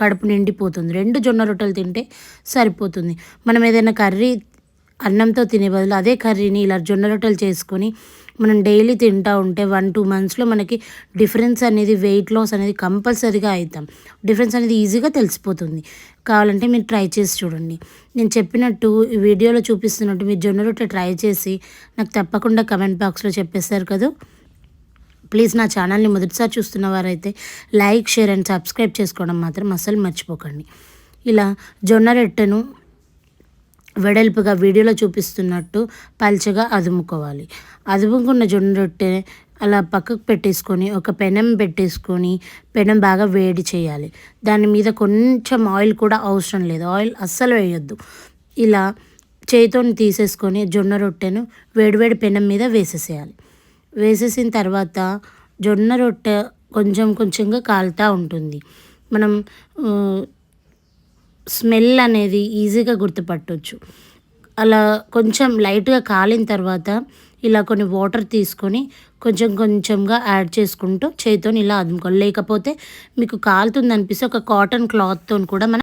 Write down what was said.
కడుపు నిండిపోతుంది. రెండు జొన్న రొట్టెలు తింటే సరిపోతుంది. మనం ఏదైనా కర్రీ అన్నంతో తినే బదులు అదే కర్రీని ఇలా జొన్న రొట్టెలు చేసుకొని మనం డైలీ తింటూ ఉంటే వన్ టూ మంత్స్లో మనకి డిఫరెన్స్ అనేది వెయిట్ లాస్ అనేది కంపల్సరీగా అవుతాం. డిఫరెన్స్ అనేది ఈజీగా తెలిసిపోతుంది. కావాలంటే మీరు ట్రై చేసి చూడండి. నేను చెప్పినట్టు ఈ వీడియోలో చూపిస్తున్నట్టు మీరు జొన్న రొట్టె ట్రై చేసి నాకు తప్పకుండా కమెంట్ బాక్స్లో చెప్పేస్తారు కదా? ప్లీజ్ నా ఛానల్ని మొదటిసారి చూస్తున్న వారైతే లైక్ షేర్ అండ్ సబ్స్క్రైబ్ చేసుకోవడం మాత్రం అసలు మర్చిపోకండి. ఇలా జొన్న రొట్టెను వెడల్పుగా వీడియోలో చూపిస్తున్నట్టు పల్చగా అదుముకోవాలి. అదుముకున్న జొన్న రొట్టె అలా పక్కకు పెట్టేసుకొని ఒక పెనం పెట్టేసుకొని పెనం బాగా వేడి చేయాలి. దాని మీద కొంచెం ఆయిల్ కూడా అవసరం లేదు. ఆయిల్ అస్సలు వేయొద్దు. ఇలా చేతితో తీసేసుకొని జొన్న రొట్టెను వేడివేడి పెనం మీద వేసేసేయాలి. వేసేసిన తర్వాత జొన్న రొట్టె కొంచెం కొంచెంగా కాలుతూ ఉంటుంది. మనం స్మెల్ అనేది ఈజీగా గుర్తుపట్టవచ్చు అలా కొంచెం లైట్గా కాలిన తర్వాత ఇలా కొన్ని వాటర్ తీసుకొని కొంచెం కొంచెంగా యాడ్ చేసుకుంటూ చేతితో ఇలా అదుముకోవాలి. లేకపోతే మీకు కాలుతుంది అనిపిస్తే ఒక కాటన్ క్లాత్తో కూడా మనం